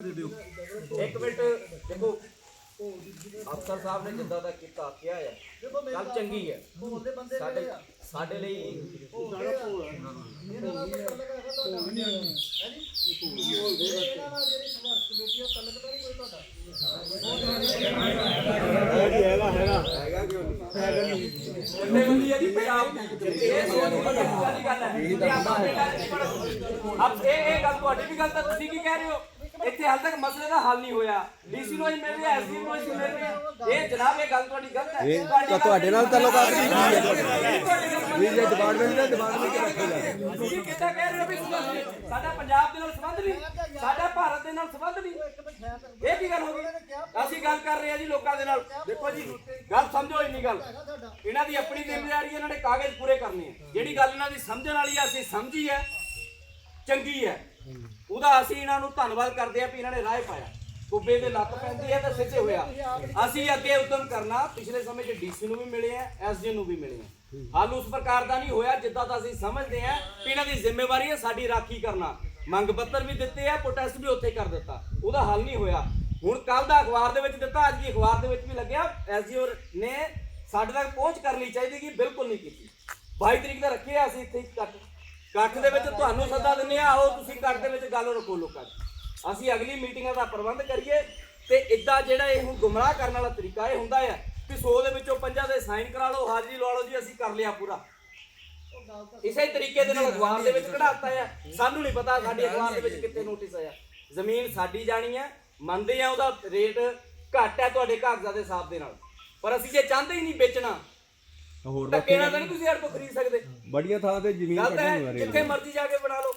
ਇੱਕ ਮਿੰਟ ਦੇਖੋ ਅਫਸਰ ਸਾਹਿਬ ਨੇ ਜਿੱਦਾਂ ਦਾ ਕੀਤਾ ਕਿਹਾ ਹੈ ਗੱਲ ਚੰਗੀ ਹੈ ਸਾਡੇ ਸਾਡੇ ਲਈ ਉਹਨੇ ਬੰਦੀ ਹੈ ਜੀ? ਪੰਜਾਬ ਦੀ ਇਹ ਸੋਚ ਵਾਲੀ ਗੱਲ ਹੈ। ਇਹ ਆਪਾਂ ਇਹ ਇਹ ਗੱਲ ਤੁਹਾਡੀ ਵੀ ਗੱਲ ਤਾਂ ਤੁਸੀਂ ਕੀ ਕਹਿ ਰਹੇ ਹੋ? ਇੱਥੇ ਹਾਲ ਤੱਕ ਮਸਲੇ ਦਾ ਹੱਲ ਨਹੀਂ ਹੋਇਆ। ਡੀਸੀ ਨੂੰ ਹੀ ਮਿਲ ਰਿਹਾ ਐਸਡੀ ਨੂੰ ਹੀ ਮਿਲ। ਰਿਹਾ ਇਹ ਜਨਾਬ ਇਹ ਗੱਲ ਤੁਹਾਡੀ ਗਲਤ ਹੈ। ਇਹ ਤੁਹਾਡੀ ਨਾਲ ਤਾਲੁਕਾਤ ਨਹੀਂ ਨਹੀਂ ਇਹ ਡਿਪਾਰਟਮੈਂਟ ਦਾ ਡਿਪਾਰਟਮੈਂਟ ਰੱਖਿਆ ਜਾਵੇ ਤੁਸੀਂ ਕਿੱਦਾਂ ਕਹਿ ਰਹੇ ਹੋ ਵੀ ਸਾਡਾ ਪੰਜਾਬ ਦੇ ਨਾਲ ਸੰਬੰਧ ਨਹੀਂ ਸਾਡਾ ਭਾਰਤ ਦੇ ਨਾਲ ਸੰਬੰਧ ਨਹੀਂ। ਇਹ ਕੀ ਗੱਲ ਹੋ ਗਈ? ਅਸੀਂ ਗੱਲ ਕਰ ਰਹੇ ਹਾਂ ਜੀ ਲੋਕਾਂ ਦੇ ਨਾਲ। ਦੇਖੋ ਜੀ ਗੱਲ ਸਮਝੋ ਇੰਨੀ ਗੱਲ। ਇਹਨਾਂ ਦੀ ਆਪਣੀ ਜ਼ਿੰਮੇਵਾਰੀ ਹੈ ਇਹਨਾਂ ਨੇ ਕਾਗਜ਼ ਪੂਰੇ ਕਰਨੇ ਆ ਜਿਹੜੀ ਗੱਲ ਇਹਨਾਂ ਦੀ ਸਮਝਣ ਵਾਲੀ ਆ ਅਸੀਂ ਸਮਝੀ ਹੈ ਚੰਗੀ ਹੈ। ਉਹਦਾ ਅਸੀਂ ਇਹਨਾਂ ਨੂੰ ਧੰਨਵਾਦ ਕਰਦੇ ਆ ਵੀ ਇਹਨਾਂ ਨੇ ਰਾਹ ਪਾਇਆ। ਕੁੱਬੇ ਦੇ ਲੱਤ ਪੈਂਦੀ ਹੈ ਤਾਂ ਸਿੱਧੇ ਹੋਇਆ ਅਸੀਂ ਅੱਗੇ ਉਦਮ ਕਰਨਾ, ਪਿਛਲੇ ਸਮੇਂ 'ਚ ਡੀਸੀ ਨੂੰ ਵੀ ਮਿਲੇ ਆ, ਐਸਡੀ ਨੂੰ ਵੀ ਮਿਲੇ ਆ। ਹੱਲ ਉਸ ਪ੍ਰਕਾਰ ਦਾ ਨਹੀਂ ਹੋਇਆ ਜਿੱਦਾਂ ਦਾ ਅਸੀਂ ਸਮਝਦੇ ਆ ਵੀ ਇਹਨਾਂ ਦੀ ਜ਼ਿੰਮੇਵਾਰੀ ਹੈ ਸਾਡੀ ਰਾਖੀ ਕਰਨਾ। ਮੰਗ ਪੱਤਰ ਵੀ ਦਿੱਤੇ ਆ ਪ੍ਰੋਟੈਸਟ ਵੀ ਉੱਥੇ ਕਰ ਦਿੱਤਾ। ਉਹਦਾ ਹੱਲ ਨਹੀਂ ਹੋਇਆ। ਹੁਣ ਕੱਲ ਦਾ ਅਖਬਾਰ ਦੇ ਵਿੱਚ ਦਿੱਤਾ, ਅੱਜ ਵੀ ਅਖਬਾਰ ਦੇ ਵਿੱਚ ਵੀ ਲੱਗਿਆ ਐਸਡੀਓ ਨੇ ਸਾਡੇ ਤੱਕ ਪਹੁੰਚ ਕਰਨੀ ਚਾਹੀਦੀ ਕਿ ਬਿਲਕੁਲ ਨਹੀਂ ਕੀਤੀ। 22 ਤਰੀਕ ਦਾ ਰੱਖਿਆ ਅਸੀਂ ਇੱਥੇ ਕੱਟ ਕੱਟ ਦੇ ਵਿੱਚ ਤੁਹਾਨੂੰ ਸੱਦਾ ਦਿੰਨੇ ਆ ਆਓ ਤੁਸੀਂ ਕੱਟ ਦੇ ਵਿੱਚ ਗੱਲ ਰੱਖੋ ਲੋਕਾਂ ਦੀ। ਅਸੀਂ ਅਗਲੀ ਮੀਟਿੰਗਾਂ ਦਾ ਪ੍ਰਬੰਧ ਕਰੀਏ ਤੇ ਇਦਾਂ ਜਿਹੜਾ ਇਹ ਹੁਣ ਗੁੰਮਰਾਹ ਕਰਨ ਵਾਲਾ ਤਰੀਕਾ ਇਹ ਹੁੰਦਾ ਹੈ ਕਿ 100 ਦੇ ਵਿੱਚੋਂ ਪੰਜਾਂ ਦੇ ਸਾਈਨ ਕਰਾ ਲਓ ਹਾਜ਼ਰੀ ਲਵਾ ਲਓ ਜੀ ਅਸੀਂ ਕਰ ਲਿਆ ਪੂਰਾ। ਇਸੇ ਤਰੀਕੇ ਦੇ ਨਾਲ ਅਖਬਾਰ ਦੇ ਵਿੱਚ ਕਢਾਤਾ ਹੈ ਸਾਨੂੰ ਨਹੀਂ ਪਤਾ ਸਾਡੀ ਅਖਬਾਰ ਦੇ ਵਿੱਚ ਕਿੱਥੇ ਨੋਟਿਸ ਆਇਆ। ਜ਼ਮੀਨ ਸਾਡੀ ਜਾਣੀ ਹੈ ਮੰਨਦੇ ਆ ਉਹਦਾ ਰੇਟ ਘੱਟ ਹੈ ਤੁਹਾਡੇ ਕਾਗਜ਼ਾਂ ਦੇ ਹਿਸਾਬ ਦੇ ਨਾਲ। ਪਰ ਅਸੀਂ ਜੇ ਚਾਹੁੰਦੇ ਹੀ ਨਹੀਂ ਵੇਚਣਾ ਹੋਰ ਧੱਕੇ ਨਾਲ ਤਾਂ ਨਹੀਂ ਤੁਸੀਂ ਸਾਡੇ ਤੋਂ ਖਰੀਦ ਸਕਦੇ। ਬੜੀਆਂ ਥਾਂ ਤੇ ਜ਼ਮੀਨ ਗਲਤ ਕੱਢਣੀ ਹੈ ਹੋ ਜਿੱਥੇ ਮਰਜ਼ੀ ਜਾ ਕੇ ਬਣਾ ਲਓ।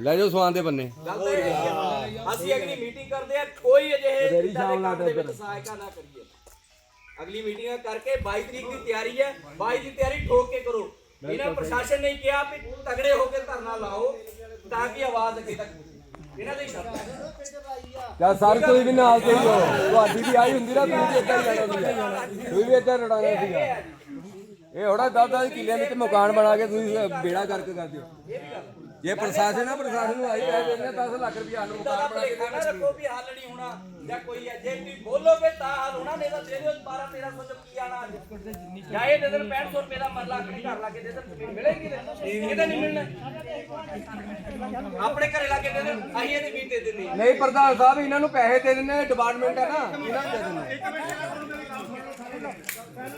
ਲੈ ਜਾਓ ਸਵਾਨ ਦੇ ਬੰਨੇ। ਗਲਤ ਹੈ ਅਸੀਂ ਅਗਲੀ ਮੀਟਿੰਗ ਕਰਦੇ ਆ ਕੋਈ ਅਜਿਹੇ ਬਥੇਰੀ ਏਦਾਂ ਦੇ ਸ਼ਾਮ ਨਾਲ ਕੰਮ ਦੇ ਵਿੱਚ ਇੱਧਰ। ਸਹਾਇਤਾ ਨਾ ਕਰੀਏ। ਅਗਲੀ ਮੀਟਿੰਗ ਕਰਕੇ 22 ਤਰੀਕ ਦੀ ਤਿਆਰੀ ਹੈ। 22 ਦੀ ਤਿਆਰੀ ਠੋਕ ਕੇ ਕਰੋ। ਇਹਨਾਂ ਪ੍ਰਸ਼ਾਸਨ ਨੇ ਕਿਹਾ ਵੀ ਤਗੜੇ ਹੋ ਕੇ ਧਰਨਾ ਲਾਓ ਤਾਂ ਕਿ ਆਵਾਜ਼ ਅੱਗੇ ਤੱਕ ਪਹੁੰਚੇ। ਇਹਨਾਂ ਦੀ ਸ਼ਰਤ ਹੈ। ਜਾਂ ਸਰ ਕੋਈ ਵੀ ਨਾਲ ਤੇ ਹੋ ਤੁਹਾਡੀ ਵੀ ਆਈ ਹੁੰਦੀ ਨਾ ਤੁਸੀਂ ਵੀ ਇੱਦਾਂ ਹੀ ਜਾਣਾ ਸੀਗਾ ਤੁਸੀਂ ਵੀ ਇੱਦਾਂ ਰੜਾਣਾ ਸੀਗਾ ਇਹ ਹੋੜਾ ਦਾਦਾ ਦੇ ਕਿੱਲਿਆਂ ਵਿੱਚ ਮਕਾਨ ਬਣਾ ਕੇ ਤੁਸੀਂ ਬੇੜਾ ਕਰਕੇ ਕਰ ਦਿਓ। ਜੇ ਪ੍ਰਸ਼ਾਸਨ ਆ ਪ੍ਰਸ਼ਾਸਨ ਨੂੰ ਆਈ ਕਹਿ ਦਿੰਦੇ 10 ਲੱਖ ਰੁਪਏ ਨੂੰ ਤਾਂ ਮਕਾਨ ਬਣਾ ਆਪਣੇ ਕੇ ਖਾਣਾ ਰੱਖੋ ਵੀ ਹੱਲ ਨਹੀਂ ਹੋਣਾ ਜਾਂ ਕੋਈ ਹੈ ਜੇ ਤੁਸੀਂ ਬੋਲੋਗੇ ਤਾਂ ਹੱਲ ਹੋਣਾ ਨਹੀਂ ਤਾਂ ਦਿਓ 12 1300 ਚ ਕੀ ਆਣਾ ਜਾਂ ਇਹ ਦੇ ਦੇਣ 6500 ਰੁਪਏ ਦਾ ਮਰਲਾ ਆਪਣੇ ਘਰ ਲਾ ਕੇ ਦੇ ਦੇਣ ਜ਼ਮੀਨ ਮਿਲੇਗੀ ਤੇ। ਕਿਤੇ ਨਹੀਂ ਮਿਲਣਾ। ਆਪਣੇ ਘਰੇ ਲਾ ਕੇ ਦੇ ਦੇਣ ਅਸੀਂ ਇਹਦੀ ਵੀ ਦੇ ਦਿੰਦੇ ਹਾਂ। ਨਹੀਂ ਪ੍ਰਧਾਨ ਸਾਹਿਬ ਇਹਨਾਂ ਨੂੰ ਪੈਸੇ ਦੇ ਦਿੰਦੇ ਡਿਪਾਰਟਮੈਂਟ ਹੈ ਨਾ ਇਹਨਾਂ ਨੂੰ ਦੇ ਦਿੰਦੇ